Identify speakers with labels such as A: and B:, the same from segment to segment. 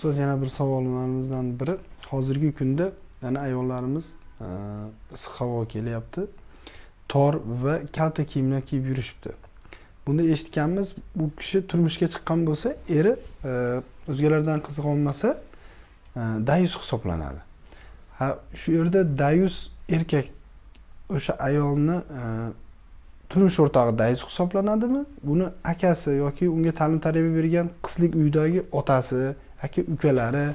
A: ustoz yana bir savollarimizdan biri. Hozirgi kunda yana ayollarimiz e, issiq havo kelyapti. Tor va kalta kiyimlar kiyib yurishibdi. Buni eshitganmiz bu kishi turmushga chiqqan bo'lsa eri e, o'zgalardan qiziq olmasa e, dayus hisoblanadi. Ha shu yerda dayus erkak o'sha ayolni e, turmush o'rtog'i dayus hisoblanadimi? Buni akasi yoki unga ta'lim tarbiya bergan qizlik uyidagi otasi aka ukalari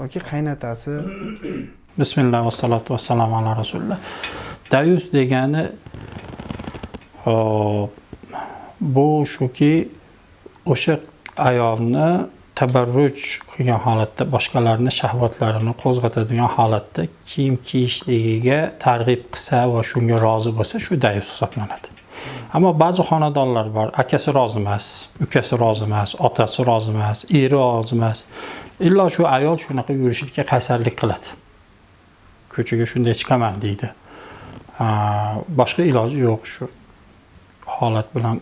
A: yoki qaynotasi
B: bismillah vassalotu vassalamu ala rasulilloh dayus degani hop bu shuki o'sha ayolni tabarruj qilgan holatda boshqalarni shahvatlarini qo'zg'atadigan holatda kiyim kiyishligiga targ'ib qilsa va shunga rozi bo'lsa shu dayus hisoblanadi. Ammo ba'zi xonadonlar bor. Akasi rozi emas ukasi rozi emas otasi rozi emas eri rozi emas. Illo shu ayol shunaqa yurishlikka qaysarlik qiladi. Ko'chaga shunday chiqaman deydi. Boshqa iloji yo'q shu holat bilan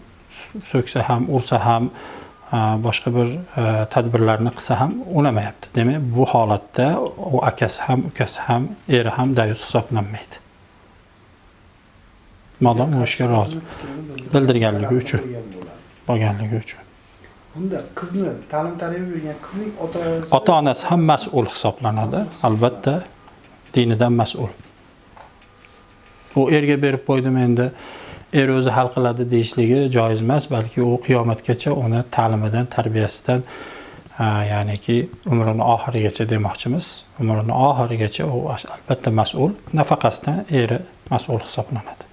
B: so'ksa ham ursa ham boshqa bir tadbirlarni qilsa ham unamayapti. Demak bu holatda u akasi ham ukasi ham eri ham dayus hisoblanmaydi. Modam u ishga rozi bildirganligi uchun. bo'lganligi uchun.
A: Bunda qizni ta'lim tarbiya bergan qizning otasi
B: ota onasi ham mas'ul hisoblanadi albatta. Dinidan mas'ul. U erga berib qo'ydim endi. Er o'zi hal qiladi deyishligi joiz emas balki u qiyomatgacha uni ta'limidan tarbiyasidan ya'niki umrini oxirigacha demoqchimiz. Umrini oxirigacha u albatta mas'ul. Nafaqasidan eri mas'ul hisoblanadi